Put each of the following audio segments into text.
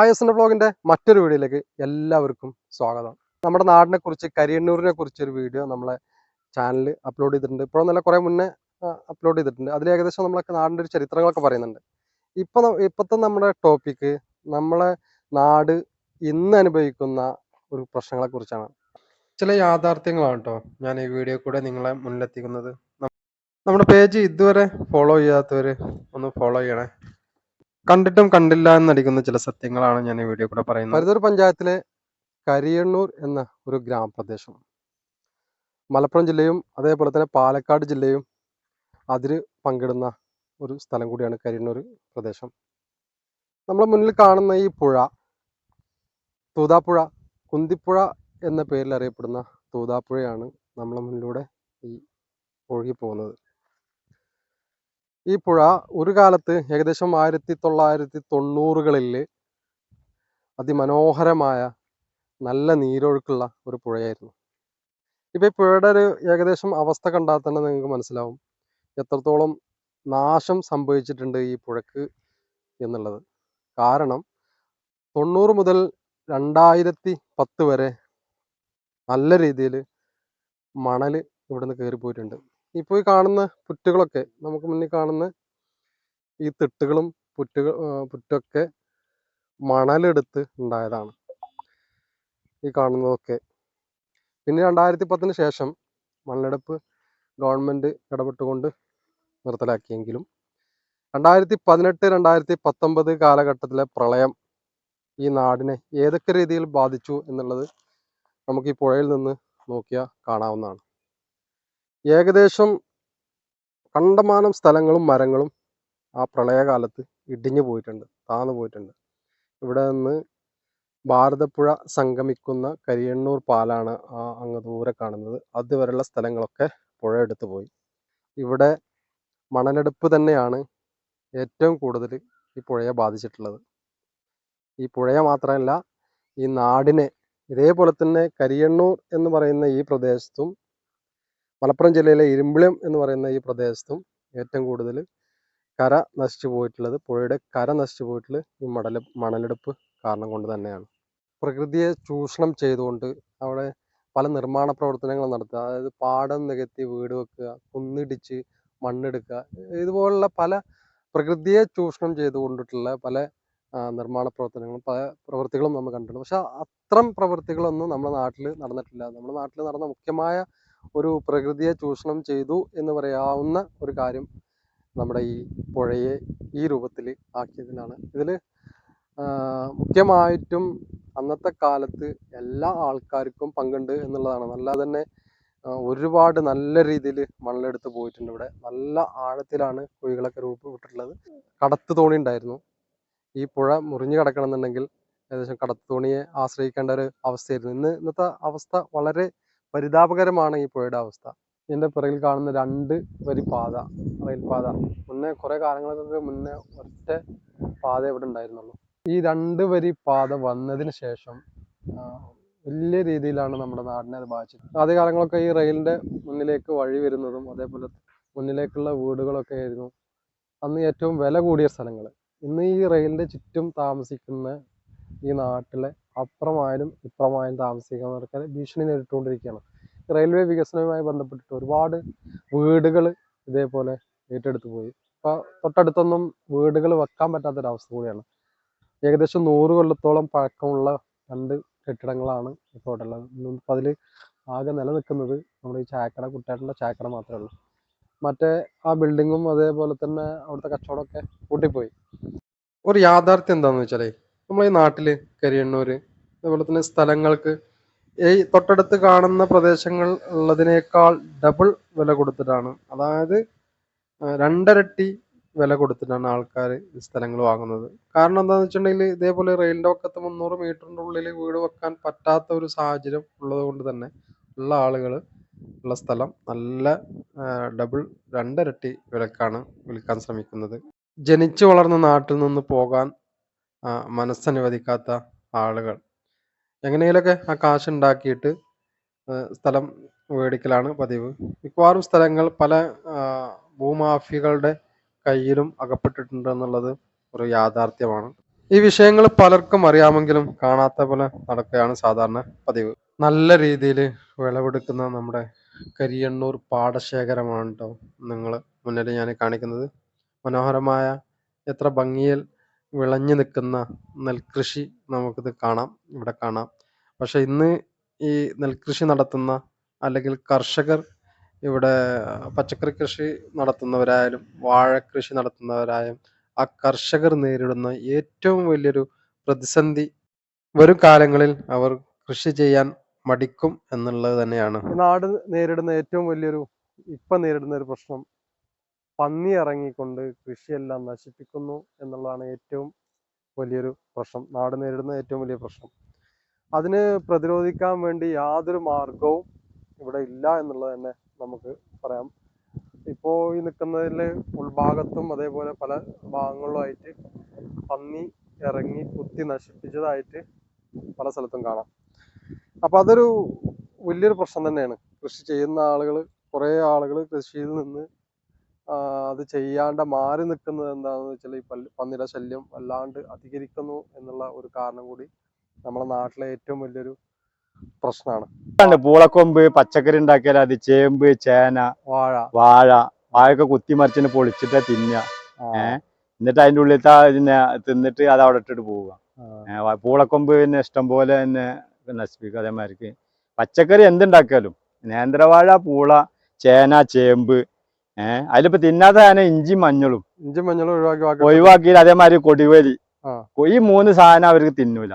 Hi S ബ്ലോഗിന്റെ മറ്റൊരു വീഡിയോയിലേക്ക് എല്ലാവർക്കും സ്വാഗതം. നമ്മുടെ നാടിനെ കുറിച്ച് കരിയണ്ണൂരിനെ കുറിച്ച് ഒരു വീഡിയോ നമ്മളെ ചാനലിൽ അപ്ലോഡ് ചെയ്തിട്ടുണ്ട്. ഇപ്പോൾ നല്ല കുറേ മുന്നേ അപ്ലോഡ് ചെയ്തിട്ടുണ്ട്. അതിൽ ഏകദേശം നമ്മളൊക്കെ നാടിന്റെ ഒരു ചരിത്രങ്ങളൊക്കെ പറയുന്നുണ്ട്. ഇപ്പം ഇപ്പോഴത്തെ നമ്മുടെ ടോപ്പിക്ക് നമ്മളെ നാട് ഇന്ന് അനുഭവിക്കുന്ന ഒരു പ്രശ്നങ്ങളെ കുറിച്ചാണ് ചില യാഥാർത്ഥ്യങ്ങളാണ് കേട്ടോ ഞാൻ ഈ വീഡിയോ കൂടെ നിങ്ങളെ മുന്നിലെത്തിക്കുന്നത്. നമ്മുടെ പേജ് ഇതുവരെ ഫോളോ ചെയ്യാത്തവർ ഒന്ന് ഫോളോ ചെയ്യണേ. കണ്ടിട്ടും കണ്ടില്ല എന്നടിക്കുന്ന ചില സത്യങ്ങളാണ് ഞാൻ ഈ വീഡിയോ കൂടെ പറയുന്നത്. പരിതൂർ പഞ്ചായത്തിലെ കരിയണ്ണൂർ എന്ന ഒരു ഗ്രാമപ്രദേശം. മലപ്പുറം ജില്ലയും അതേപോലെ തന്നെ പാലക്കാട് ജില്ലയും അതിര് പങ്കിടുന്ന ഒരു സ്ഥലം കൂടിയാണ് കരിയണ്ണൂർ പ്രദേശം. നമ്മുടെ മുന്നിൽ കാണുന്ന ഈ പുഴ തൂതാപ്പുഴ കുന്തിപ്പുഴ എന്ന പേരിൽ അറിയപ്പെടുന്ന തൂതാപ്പുഴയാണ് നമ്മളെ മുന്നിലൂടെ ഈ ഒഴുകി പോകുന്നത്. ഈ പുഴ ഒരു കാലത്ത് ഏകദേശം ആയിരത്തി തൊള്ളായിരത്തി തൊണ്ണൂറുകളിൽ അതിമനോഹരമായ നല്ല നീരൊഴുക്കുള്ള ഒരു പുഴയായിരുന്നു. ഇപ്പൊ ഈ പുഴയുടെ ഒരു ഏകദേശം അവസ്ഥ കണ്ടാൽ തന്നെ നിങ്ങൾക്ക് മനസ്സിലാവും എത്രത്തോളം നാശം സംഭവിച്ചിട്ടുണ്ട് ഈ പുഴക്ക് എന്നുള്ളത്. കാരണം തൊണ്ണൂറ് മുതൽ രണ്ടായിരത്തി പത്ത് വരെ നല്ല രീതിയിൽ മണൽ ഇവിടുന്ന് കയറി പോയിട്ടുണ്ട് ഇപ്പോൾ ഈ കാണുന്ന പുറ്റുകളൊക്കെ നമുക്ക് മുന്നിൽ കാണുന്ന ഈ തിട്ടുകളും പുറ്റുകൾ പുറ്റൊക്കെ മണലെടുത്ത് ഉണ്ടായതാണ് ഈ കാണുന്നതൊക്കെ. പിന്നെ രണ്ടായിരത്തി പത്തിന് ശേഷം മണ്ണെടുപ്പ് ഗവൺമെന്റ് ഇടപെട്ടുകൊണ്ട് നിർത്തലാക്കിയെങ്കിലും രണ്ടായിരത്തി പതിനെട്ട് രണ്ടായിരത്തി പത്തൊമ്പത് കാലഘട്ടത്തിലെ പ്രളയം ഈ നാടിനെ ഏതൊക്കെ രീതിയിൽ ബാധിച്ചു എന്നുള്ളത് നമുക്ക് ഈ പുഴയിൽ നിന്ന് നോക്കിയാൽ കാണാവുന്നതാണ്. ഏകദേശം കണ്ടമാനം സ്ഥലങ്ങളും മരങ്ങളും ആ പ്രളയകാലത്ത് ഇടിഞ്ഞു പോയിട്ടുണ്ട് താന്നു പോയിട്ടുണ്ട്. ഇവിടെ നിന്ന് ഭാരതപ്പുഴ സംഗമിക്കുന്ന കരിയണ്ണൂർ പാലാണ് ആ അങ്ങ് ദൂരെ കാണുന്നത്. അതുവരെയുള്ള സ്ഥലങ്ങളൊക്കെ പുഴ എടുത്തു പോയി. ഇവിടെ മണലെടുപ്പ് തന്നെയാണ് ഏറ്റവും കൂടുതൽ ഈ പുഴയെ ബാധിച്ചിട്ടുള്ളത്. ഈ പുഴയെ മാത്രമല്ല ഈ നാടിനെ ഇതേപോലെ തന്നെ കരിയണ്ണൂർ എന്ന് പറയുന്ന ഈ പ്രദേശത്തും മലപ്പുറം ജില്ലയിലെ ഇരുമ്പിളിയം എന്ന് പറയുന്ന ഈ പ്രദേശത്തും ഏറ്റവും കൂടുതൽ കര നശിച്ചു പോയിട്ടുള്ളത് പുഴയുടെ കര നശിച്ചു പോയിട്ടുള്ളത് ഈ മടൽ മണലെടുപ്പ് കാരണം കൊണ്ട് തന്നെയാണ്. പ്രകൃതിയെ ചൂഷണം ചെയ്തുകൊണ്ട് അവിടെ പല നിർമ്മാണ പ്രവർത്തനങ്ങൾ നടത്തുക അതായത് പാടം നികത്തി വീട് വെക്കുക കുന്നിടിച്ച് മണ്ണെടുക്കുക ഇതുപോലുള്ള പല പ്രകൃതിയെ ചൂഷണം ചെയ്തുകൊണ്ടിട്ടുള്ള പല നിർമ്മാണ പ്രവർത്തനങ്ങളും പല പ്രവൃത്തികളും നമ്മൾ കണ്ടിട്ടുണ്ട്. പക്ഷെ അത്തരം പ്രവൃത്തികളൊന്നും നമ്മുടെ നാട്ടിൽ നടന്നിട്ടില്ല. നമ്മുടെ നാട്ടിൽ നടന്ന മുഖ്യമായ ഒരു പ്രകൃതിയെ ചൂഷണം ചെയ്തു എന്ന് പറയാവുന്ന ഒരു കാര്യം നമ്മുടെ ഈ പുഴയെ ഈ രൂപത്തിൽ ആക്കിയതിനാണ്. ഇതിൽ മുഖ്യമായിട്ടും അന്നത്തെ കാലത്ത് എല്ലാ ആൾക്കാർക്കും പങ്കുണ്ട് എന്നുള്ളതാണ്. അല്ലാതെ തന്നെ ഒരുപാട് നല്ല രീതിയിൽ മണലെടുത്ത് പോയിട്ടുണ്ട് ഇവിടെ. നല്ല ആഴത്തിലാണ് കുഴികളൊക്കെ രൂപപ്പെട്ടിട്ടുള്ളത്. കടത്തു തോണി ഉണ്ടായിരുന്നു. ഈ പുഴ മുറിഞ്ഞു കിടക്കണമെന്നുണ്ടെങ്കിൽ ഏകദേശം കടത്തു തോണിയെ ആശ്രയിക്കേണ്ട ഒരു അവസ്ഥയായിരുന്നു. ഇന്ന് ഇന്നത്തെ അവസ്ഥ വളരെ പരിതാപകരമാണ് ഈ പുഴയുടെ അവസ്ഥ. എന്റെ പിറകിൽ കാണുന്ന രണ്ട് വരി പാത റെയിൽപാത. മുന്നേ കുറേ കാലങ്ങൾക്ക് മുന്നേ ഒറ്റ പാത ഇവിടെ ഉണ്ടായിരുന്നുള്ളൂ. ഈ രണ്ട് വരി പാത വന്നതിന് ശേഷം വലിയ രീതിയിലാണ് നമ്മുടെ നാടിനെ അത് ബാധിച്ചത്. ആദ്യ കാലങ്ങളൊക്കെ ഈ റെയിലിന്റെ മുന്നിലേക്ക് വഴി വരുന്നതും അതേപോലെ മുന്നിലേക്കുള്ള വീടുകളൊക്കെ ആയിരുന്നു. അന്ന് ഏറ്റവും വില കൂടിയ സ്ഥലങ്ങൾ ഇന്ന് ഈ റെയിലിന്റെ ചുറ്റും താമസിക്കുന്ന ഈ നാട്ടിലെ അപ്പുറമായാലും ഇപ്പുറമായാലും താമസിക്കുന്നവർക്ക് ഭീഷണി നേരിട്ടുകൊണ്ടിരിക്കുകയാണ്. റെയിൽവേ വികസനവുമായി ബന്ധപ്പെട്ടിട്ട് ഒരുപാട് വീടുകൾ ഇതേപോലെ ഏറ്റെടുത്ത് പോയി. ഇപ്പോൾ തൊട്ടടുത്തൊന്നും വീടുകൾ വെക്കാൻ പറ്റാത്തൊരവസ്ഥ കൂടിയാണ്. ഏകദേശം നൂറ് കൊല്ലത്തോളം പഴക്കമുള്ള രണ്ട് കെട്ടിടങ്ങളാണ് ഇപ്പോൾ ഇവിടെ ഉള്ളത് ഇന്നിപ്പോൾ അതിൽ ആകെ നിലനിൽക്കുന്നത് നമ്മുടെ ഈ ചായക്കട കുട്ടിയായിട്ടുള്ള ചായക്കട മാത്രമേ ഉള്ളൂ. മറ്റേ ആ ബിൽഡിങ്ങും അതേപോലെ തന്നെ അവിടുത്തെ കച്ചവടമൊക്കെ കൂട്ടിപ്പോയി. ഒരു യാഥാർത്ഥ്യം എന്താണെന്ന് വെച്ചാലേ നമ്മൾ ഈ നാട്ടിൽ കരിയണ്ണൂർ അതുപോലെ തന്നെ സ്ഥലങ്ങൾക്ക് ഈ തൊട്ടടുത്ത് കാണുന്ന പ്രദേശങ്ങൾ ഉള്ളതിനേക്കാൾ ഡബിൾ വില കൊടുത്തിട്ടാണ്. അതായത് രണ്ടരട്ടി വില കൊടുത്തിട്ടാണ് ആൾക്കാർ ഈ സ്ഥലങ്ങൾ വാങ്ങുന്നത്. കാരണം എന്താണെന്ന് വെച്ചിട്ടുണ്ടെങ്കിൽ ഇതേപോലെ റെയിലിന്റെ പക്കത്ത് മുന്നൂറ് മീറ്ററിന്റെ ഉള്ളിൽ വീട് വെക്കാൻ പറ്റാത്ത ഒരു സാഹചര്യം ഉള്ളത് കൊണ്ട് തന്നെ ഉള്ള ആളുകൾ ഉള്ള സ്ഥലം നല്ല ഡബിൾ രണ്ടരട്ടി വിലക്കാണ് വിൽക്കാൻ ശ്രമിക്കുന്നത്. ജനിച്ചു വളർന്ന നാട്ടിൽ നിന്ന് പോകാൻ മനസ്സനുവദിക്കാത്ത ആളുകൾ എങ്ങനെയെങ്കിലൊക്കെ ആ കാശ് ഉണ്ടാക്കിയിട്ട് സ്ഥലം മേടിക്കലാണ് പതിവ്. മിക്കവാറും സ്ഥലങ്ങൾ പല ഭൂമാഫികളുടെ കയ്യിലും അകപ്പെട്ടിട്ടുണ്ട് എന്നുള്ളത് ഒരു യാഥാർത്ഥ്യമാണ്. ഈ വിഷയങ്ങൾ പലർക്കും അറിയാമെങ്കിലും കാണാത്ത പോലെ നടക്കുകയാണ് സാധാരണ പതിവ്. നല്ല രീതിയിൽ വിളവെടുക്കുന്ന നമ്മുടെ കരിയണ്ണൂർ പാടശേഖരമാണ് കേട്ടോ നിങ്ങൾ മുന്നിൽ ഞാൻ കാണിക്കുന്നത്. മനോഹരമായ എത്ര ഭംഗിയിൽ വിളഞ്ഞു നിൽക്കുന്ന നെൽകൃഷി നമുക്കിത് കാണാം ഇവിടെ കാണാം. പക്ഷെ ഇന്ന് ഈ നെൽകൃഷി നടത്തുന്ന അല്ലെങ്കിൽ കർഷകർ ഇവിടെ പച്ചക്കറി കൃഷി നടത്തുന്നവരായാലും വാഴ കൃഷി നടത്തുന്നവരായാലും ആ കർഷകർ നേരിടുന്ന ഏറ്റവും വലിയൊരു പ്രതിസന്ധി വരും കാലങ്ങളിൽ അവർ കൃഷി ചെയ്യാൻ മടിക്കും എന്നുള്ളത് തന്നെയാണ്. നാട് നേരിടുന്ന ഏറ്റവും വലിയൊരു ഇപ്പൊ നേരിടുന്ന ഒരു പ്രശ്നം പന്നി ഇറങ്ങിക്കൊണ്ട് കൃഷിയെല്ലാം നശിപ്പിക്കുന്നു എന്നുള്ളതാണ് ഏറ്റവും വലിയൊരു പ്രശ്നം. നാട് നേരിടുന്ന ഏറ്റവും വലിയ പ്രശ്നം. അതിന് പ്രതിരോധിക്കാൻ വേണ്ടി യാതൊരു മാർഗവും ഇവിടെ ഇല്ല എന്നുള്ളത് തന്നെ നമുക്ക് പറയാം. ഇപ്പോൾ ഈ നിൽക്കുന്നതിൽ ഉൾഭാഗത്തും അതേപോലെ പല ഭാഗങ്ങളിലുമായിട്ട് പന്നി ഇറങ്ങി കുത്തി നശിപ്പിച്ചതായിട്ട് പല സ്ഥലത്തും കാണാം. അപ്പൊ അതൊരു വലിയൊരു പ്രശ്നം തന്നെയാണ്. കൃഷി ചെയ്യുന്ന ആളുകൾ കുറേ ആളുകൾ കൃഷിയിൽ നിന്ന് അത് ചെയ്യാണ്ട് മാറി നിൽക്കുന്നത് എന്താണെന്ന് വെച്ചാൽ ഈ പല്ലി പന്നിയുടെ ശല്യം വല്ലാണ്ട് അധികരിക്കുന്നു എന്നുള്ള ഒരു കാരണം കൂടി നമ്മുടെ നാട്ടിലെ ഏറ്റവും വലിയൊരു പ്രശ്നമാണ്. പൂളക്കൊമ്പ് പച്ചക്കറി ഉണ്ടാക്കിയാൽ അത് ചേമ്പ് ചേന വാഴ. വാഴ വാഴയൊക്കെ കുത്തിമറിച്ചിന് പൊളിച്ചിട്ട് തിന്നുക. ഏ? എന്നിട്ട് അതിന്റെ ഉള്ളിൽ ഇതിനെ തിന്നിട്ട് അത് അവിടെ ഇട്ടിട്ട് പോവുക. പൂളക്കൊമ്പ് പിന്നെ ഇഷ്ടം പോലെ തന്നെ നശിപ്പിക്കും അതേമാതിരിക്ക്. പച്ചക്കറി എന്തുണ്ടാക്കിയാലും നേന്ത്രവാഴ പൂള ചേന ചേമ്പ് ഏഹ് അതിലിപ്പോ തിന്നാത്ത സാധനം ഇഞ്ചി മഞ്ഞളും. ഇഞ്ചി മഞ്ഞളും ഒഴിവാക്കി ഒഴിവാക്കി അതേമാതിരി കൊടിവേലി. ഈ മൂന്ന് സാധനം അവർക്ക് തിന്നൂല.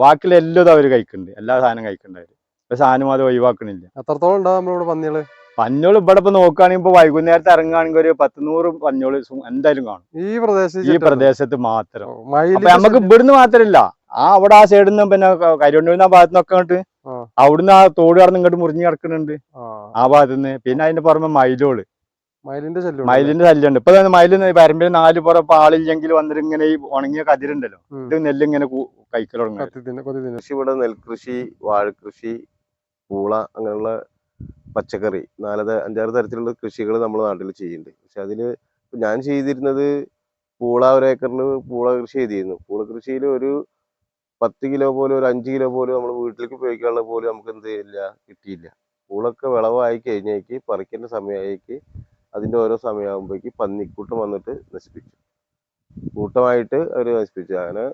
ബാക്കിയുള്ള എല്ലാം അവർ കഴിക്കുന്നുണ്ട് എല്ലാ സാധനം കഴിക്കുന്നുണ്ട് അവർ ഒരു സാധനം അത് ഒഴിവാക്കണില്ല. എത്രത്തോളം ഉണ്ടാവും നമ്മളിവിടെ പന്നികൾ? പഞ്ഞോൾ ഇവിടെ ഇപ്പൊ നോക്കുകയാണെങ്കിൽ ഇപ്പൊ വൈകുന്നേരത്തെ ഇറങ്ങുകയാണെങ്കിൽ ഒരു പത്ത് നൂറ് പഞ്ഞോൾ എന്തായാലും കാണും. ഈ പ്രദേശത്ത് ഈ പ്രദേശത്ത് മാത്രം. അപ്പൊ നമുക്ക് ഇവിടുന്ന് മാത്രല്ല. ആ അവിടെ ആ സൈഡിൽ നിന്ന് പിന്നെ കരിവണ്ണൂരിന്ന് ആ ഭാഗത്ത് നിന്നൊക്കെ അങ്ങോട്ട്. അവിടുന്ന് ആ തോട് കടന്ന് ഇങ്ങോട്ട് മുറിഞ്ഞു കിടക്കുന്നുണ്ട് ആ, ഭാഗത്തുനിന്ന് ഭാഗത്ത് നിന്ന് പിന്നെ അതിന്റെ പുറമെ മയിലോൾ മയിലിന്റെ ശല്യം മയിലിന്റെ ശല്യമുണ്ട്. ഇപ്പൊ മയിൽ മയിൽ പരമ്പിൽ നാല് പുറ പാളില്ലെങ്കിൽ വന്നിട്ട് ഇങ്ങനെ ഈ ഉണങ്ങിയ കതിരുണ്ടല്ലോ. ഇത് കഴിക്കൽ തുടങ്ങും കത്തി കൊതി തിന്നെ കൃഷി ഇവിടെ നെൽകൃഷി വാഴകൃഷി പൂള അങ്ങനെയുള്ള പച്ചക്കറി നാല് അഞ്ചാറ് തരത്തിലുള്ള കൃഷികൾ നമ്മുടെ നാട്ടിൽ ചെയ്യുന്നുണ്ട്. പക്ഷെ അതിൽ ഞാൻ ചെയ്തിരുന്നത് പൂള ഒരു ഏക്കറിൽ പൂള കൃഷി ചെയ്തിരുന്നു. പൂള കൃഷിയിൽ ഒരു പത്ത് കിലോ പോലും ഒരു അഞ്ച് കിലോ പോലും നമ്മൾ വീട്ടിലേക്ക് ഉപയോഗിക്കാനുള്ള പോലും നമുക്ക് എന്ത് ചെയ്യില്ല കിട്ടിയില്ല. പൂളൊക്കെ വിളവായി കഴിഞ്ഞേക്ക് പറിക്കേണ്ട സമയമായിക്ക് അതിന്റെ ഓരോ സമയമാകുമ്പോഴേക്ക് പന്നിക്കൂട്ടം വന്നിട്ട് നശിപ്പിച്ചു. കൂട്ടമായിട്ട് അവർ നശിപ്പിച്ചു. അങ്ങനെ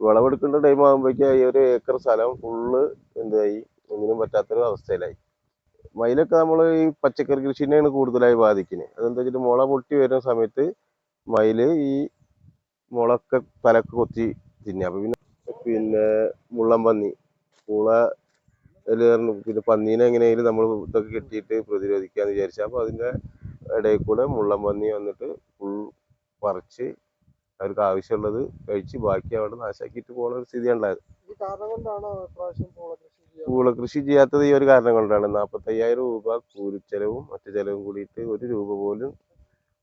വിളവെടുക്കേണ്ട ടൈം ആകുമ്പോഴേക്കും ഈ ഒരു ഏക്കർ സ്ഥലം ഫുള്ള് എന്തായി? ഒന്നിനും പറ്റാത്തൊരു അവസ്ഥയിലായി. മയിലൊക്കെ നമ്മൾ ഈ പച്ചക്കറി കൃഷിനെയാണ് കൂടുതലായി ബാധിക്കുന്നത് അതെന്താ വെച്ചിട്ട് മുള പൊട്ടി വരുന്ന സമയത്ത് മയിൽ ഈ മുളൊക്കെ തലക്ക് കൊത്തി തിന്നുക. അപ്പൊ പിന്നെ പിന്നെ മുള്ളം പന്നി അതിൽ പിന്നെ പന്നീനെ എങ്ങനെയെങ്കിലും നമ്മൾ ഇതൊക്കെ കെട്ടിയിട്ട് പ്രതിരോധിക്കാന്ന് വിചാരിച്ചു. അപ്പോൾ അതിന്റെ ഇടയിൽ കൂടെ മുള്ളം പന്നി വന്നിട്ട് ഫുൾ പറിച്ച് അവർക്ക് ആവശ്യമുള്ളത് കഴിച്ച് ബാക്കി അവിടെ നാശാക്കിയിട്ട് പോകുന്ന ഒരു സ്ഥിതിയാണ് ഉണ്ടായത് പൂള കൃഷി കൃഷി ചെയ്യാത്തത് ഈ ഒരു കാരണം കൊണ്ടാണ്. നാൽപ്പത്തയ്യായിരം രൂപ കൂലിച്ചെലവും മറ്റു ചെലവും കൂടിയിട്ട് ഒരു രൂപ പോലും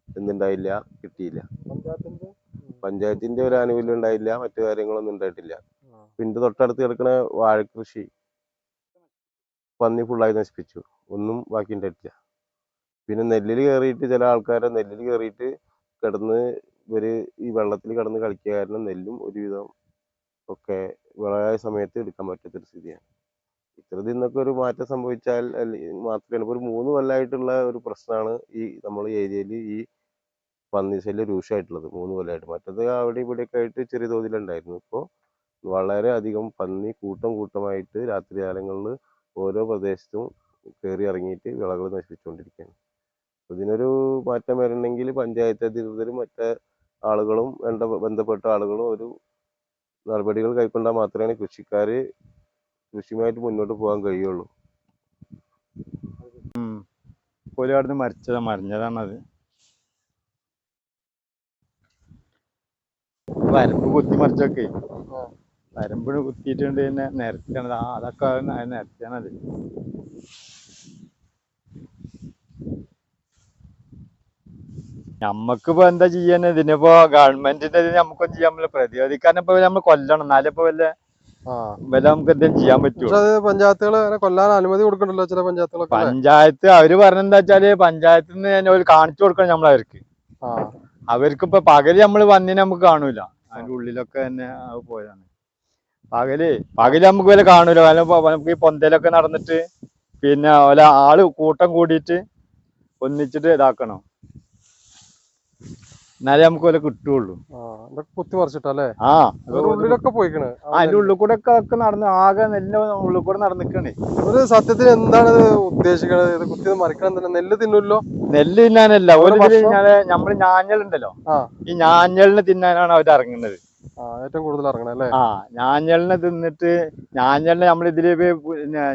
എന്തുണ്ടായില്ല കിട്ടിയില്ല. പഞ്ചായത്തിന്റെ? പഞ്ചായത്തിന്റെ ഒരു ആനുകൂല്യം ഉണ്ടായില്ല മറ്റു കാര്യങ്ങളൊന്നും ഉണ്ടായിട്ടില്ല. പിന്നെ തൊട്ടടുത്ത് കിടക്കുന്ന വാഴകൃഷി പന്നി ഫുള്ളായി നശിപ്പിച്ചു. ഒന്നും ബാക്കി ഉണ്ടായിട്ടില്ല. പിന്നെ നെല്ലിൽ കയറിയിട്ട് ചില ആൾക്കാരെ നെല്ലിൽ കയറിയിട്ട് കിടന്ന് ഇവർ ഈ വെള്ളത്തിൽ കിടന്ന് കളിക്കുക കാരണം നെല്ലും ഒരുവിധം ഒക്കെ വിളയായ സമയത്ത് എടുക്കാൻ പറ്റാത്തൊരു സ്ഥിതിയാണ്. ഇത്തരത്തിൽ നിന്നൊക്കെ ഒരു മാറ്റം സംഭവിച്ചാൽ മാത്രമേ ഒരു മൂന്ന് കൊല്ലമായിട്ടുള്ള ഒരു പ്രശ്നമാണ് ഈ നമ്മുടെ ഏരിയയിൽ ഈ പന്നി ശല്യം രൂക്ഷമായിട്ടുള്ളത് മൂന്ന് കൊല്ലമായിട്ട് മറ്റത് അവിടെ ഇവിടെയൊക്കെ ആയിട്ട് ചെറിയ തോതിലുണ്ടായിരുന്നു. ഇപ്പോൾ വളരെ അധികം പന്നി കൂട്ടം കൂട്ടമായിട്ട് രാത്രികാലങ്ങളിൽ ഓരോ പ്രദേശത്തും കയറി ഇറങ്ങിയിട്ട് വിളകൾ നശിപ്പിച്ചുകൊണ്ടിരിക്കുകയാണ് ഇതിനൊരു മാറ്റം വരണമെങ്കിൽ പഞ്ചായത്ത് അധികൃതരും മറ്റേ ആളുകളും വേണ്ട ബന്ധപ്പെട്ട ആളുകളും ഒരു നടപടികൾ കൈക്കൊണ്ടാൽ മാത്രമേ കൃഷിക്കാര് കൃഷിയുമായിട്ട് മുന്നോട്ട് പോകാൻ കഴിയുള്ളൂ. കോലി കടന്ന് മരിച്ചതാ മറിഞ്ഞതാണത്. വരമ്പ് കുത്തി മറിച്ചൊക്കെ വരമ്പിന് വരമ്പ് കുത്തിയിട്ടുണ്ട് പിന്നെ നിരത്തിയാണത്. ആ അതൊക്കെ നിരത്തിയാണത്. നമ്മക്കിപ്പോ എന്താ ചെയ്യാൻ ഇതിനിപ്പോ ഗവൺമെന്റിന്റെ ഇതിന് നമുക്കൊന്നും ചെയ്യാൻ പറ്റില്ല. പ്രതിരോധിക്കാൻ ഇപ്പൊ നമ്മൾ കൊല്ലണം. എന്നാലേ ഇപ്പൊ വല്ല വല്ല നമുക്ക് എന്തെങ്കിലും ചെയ്യാൻ പറ്റുമോ പഞ്ചായത്തുകൾ കൊല്ലാൻ അനുമതി കൊടുക്കണ്ടല്ലോ ചില പഞ്ചായത്തുകളൊക്കെ പഞ്ചായത്ത് അവർ പറഞ്ഞെന്താ വെച്ചാൽ പഞ്ചായത്തിൽ നിന്ന് തന്നെ ഒരു കാണിച്ചു കൊടുക്കണം നമ്മൾ അവർക്ക്. അവർക്ക് ഇപ്പൊ പകൽ നമ്മൾ വന്നിന് നമുക്ക് കാണൂല. അതിന്റെ ഉള്ളിലൊക്കെ തന്നെ പോയതാണ്. പകൽ പകൽ നമുക്ക് വല്ല കാണൂല. നമുക്ക് ഈ പൊന്തയിലൊക്കെ നടന്നിട്ട് പിന്നെ ഓല ആൾ കൂട്ടം കൂടിയിട്ട് ഒന്നിച്ചിട്ട് ഇതാക്കണം. എന്നാലേ നമുക്ക് വല്ല കിട്ടുള്ളൂ. കുത്തി മറിച്ചിട്ടല്ലേ ആ. ഉള്ളിലൊക്കെ പോയിക്കണ്. ആ അതിന്റെ ഉള്ളിൽ കൂടെ ഒക്കെ നടന്ന് ആകെ നെല്ല് ഉള്ളിൽ കൂടെ നടന്നിക്കണേ. ഒരു സത്യത്തിൽ എന്താണ് ഉദ്ദേശിക്കുന്നത് ഉദ്ദേശിക്കണത്? ഇത് കുത്തി മറിക്കണം തന്നെ നെല്ല് തിന്നല്ലോ? നെല്ല് തിന്നാനല്ല. ഒരു നമ്മൾ ഞാഞ്ഞലുണ്ടല്ലോ. ഉണ്ടല്ലോ ഈ ഞാഞ്ഞലിനെ തിന്നാനാണ് അവർ ഇറങ്ങുന്നത്. ഏറ്റവും കൂടുതൽ ഇറങ്ങണം അല്ലേ? ആ ഞാഞ്ഞലിനെ തിന്നിട്ട് ഞാഞ്ഞലിനെ നമ്മൾ ഇതിൽ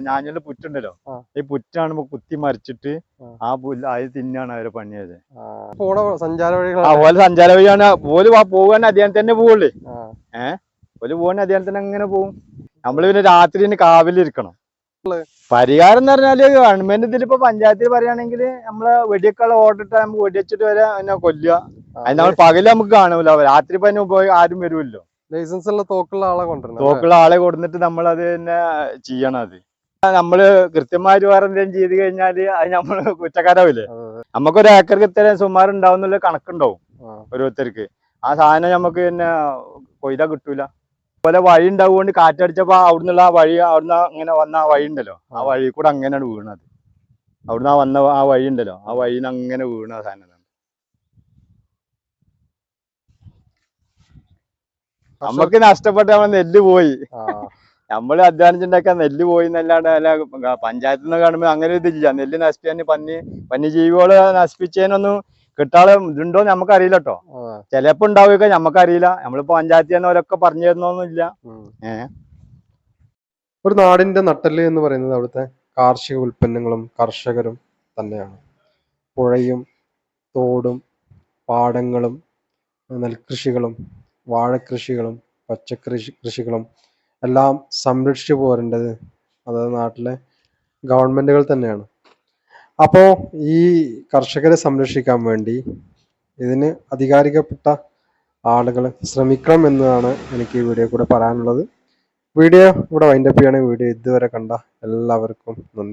ഞാഞ്ഞലിന്റെ പുറ്റുണ്ടല്ലോ. ഈ പുറ്റാണ് കുത്തി മറിച്ചിട്ട് ആ. ആ പുല്ല് അത് തിന്നാണ് അവരെ പണിയത്. ആ, പോണ സഞ്ചാര ആ വഴികളാണ് ഓൽ സഞ്ചാര വഴിയാണ്. ഓൽ പോകാൻ അദ്ദേഹം തന്നെ പോവുള്ളേ. ഏഹ് ഓൽ പോകാൻ അദ്ദേഹം തന്നെ അങ്ങനെ പോവും. നമ്മൾ പിന്നെ രാത്രി കാവിലിരിക്കണം. പരിഹാരം എന്ന് പറഞ്ഞാൽ ഗവൺമെന്റ് ഇതിലിപ്പോ പഞ്ചായത്തിൽ പറയുകയാണെങ്കിൽ നമ്മൾ വെടിയൊക്കെയുള്ള ഓടിട്ട് നമുക്ക് വെടിവെച്ചിട്ട് വരെ എന്നെ കൊല്ലുക. അതിന് നമ്മൾ പകൽ നമുക്ക് കാണൂല. രാത്രി ഇപ്പൊ അതിന് പോയി ആരും വരുമല്ലോ ലൈസൻസ് ഉള്ള തോക്കുള്ള ആളെ കൊണ്ടുവരണം തോക്കുള്ള ആളെ കൊടുത്തിട്ട് നമ്മൾ അത് തന്നെ ചെയ്യണം അത്. നമ്മൾ കൃത്യമായിട്ട് വേറെ എന്തെങ്കിലും ചെയ്ത് കഴിഞ്ഞാൽ അത് നമ്മൾ കുറ്റക്കാരാവില്ലേ? നമുക്ക് ഒരു ഏക്കർക്ക് ഇത്ര എന്നുള്ള കണക്കുണ്ടാവും. ഓരോരുത്തർക്ക്. ആ സാധനം നമുക്ക് പിന്നെ കൊയ്താ കിട്ടൂല. അതുപോലെ വഴി ഉണ്ടാവുകൊണ്ട് കാറ്റടിച്ചപ്പോ അവിടുന്നുള്ള ആ വഴി അവിടുന്ന് അങ്ങനെ വന്ന ആ വഴി ഉണ്ടല്ലോ. ആ. വഴി കൂടെ അങ്ങനെയാണ് വീണത്. അവിടുന്ന് ആ വന്ന ആ വഴി ഉണ്ടല്ലോ. ആ വഴിന്ന് അങ്ങനെ വീണ സാധനം നമ്മക്ക് നഷ്ടപ്പെട്ട നമ്മളെ നെല്ല് പോയി. ആ, നമ്മൾ അധ്വാനിച്ചുണ്ടാക്കാൻ നെല്ല് പോയി എന്നല്ലാണ്ട് അല്ല പഞ്ചായത്തിൽ നിന്ന് കാണുമ്പോൾ അങ്ങനെ ഒരു ഇതില്ല. നെല്ല് നശിപ്പിക്കാൻ പന്നി പന്നി വന്യജീവികൾ നശിപ്പിച്ചതിനൊന്നും കിട്ടാതെ ഇതുണ്ടോ നമുക്കറിയില്ല കേട്ടോ. ചിലപ്പോ ഉണ്ടാവുക നമുക്കറിയില്ല. നമ്മളിപ്പോ പഞ്ചായത്തിൽ അവരൊക്കെ പറഞ്ഞു തരുന്നൊന്നുമില്ല. ഒരു നാടിന്റെ നട്ടൽ എന്ന് പറയുന്നത് അവിടുത്തെ കാർഷിക ഉൽപ്പന്നങ്ങളും കർഷകരും തന്നെയാണ്. പുഴയും തോടും പാടങ്ങളും നെൽകൃഷികളും വാഴക്കൃഷികളും പച്ചക്കൃഷി കൃഷികളും എല്ലാം സംരക്ഷിച്ചു പോരേണ്ടത് അതായത് നാട്ടിലെ ഗവൺമെന്റുകൾ തന്നെയാണ്. അപ്പോൾ ഈ കർഷകരെ സംരക്ഷിക്കാൻ വേണ്ടി ഇതിന് അധികാരികപ്പെട്ട ആളുകൾ ശ്രമിക്കണം എന്നതാണ് എനിക്ക് ഈ വീഡിയോ കൂടെ പറയാനുള്ളത്. വീഡിയോ ഇവിടെ വൈൻഡപ്പ് ചെയ്യണ വീഡിയോ ഇതുവരെ കണ്ട എല്ലാവർക്കും നന്ദി.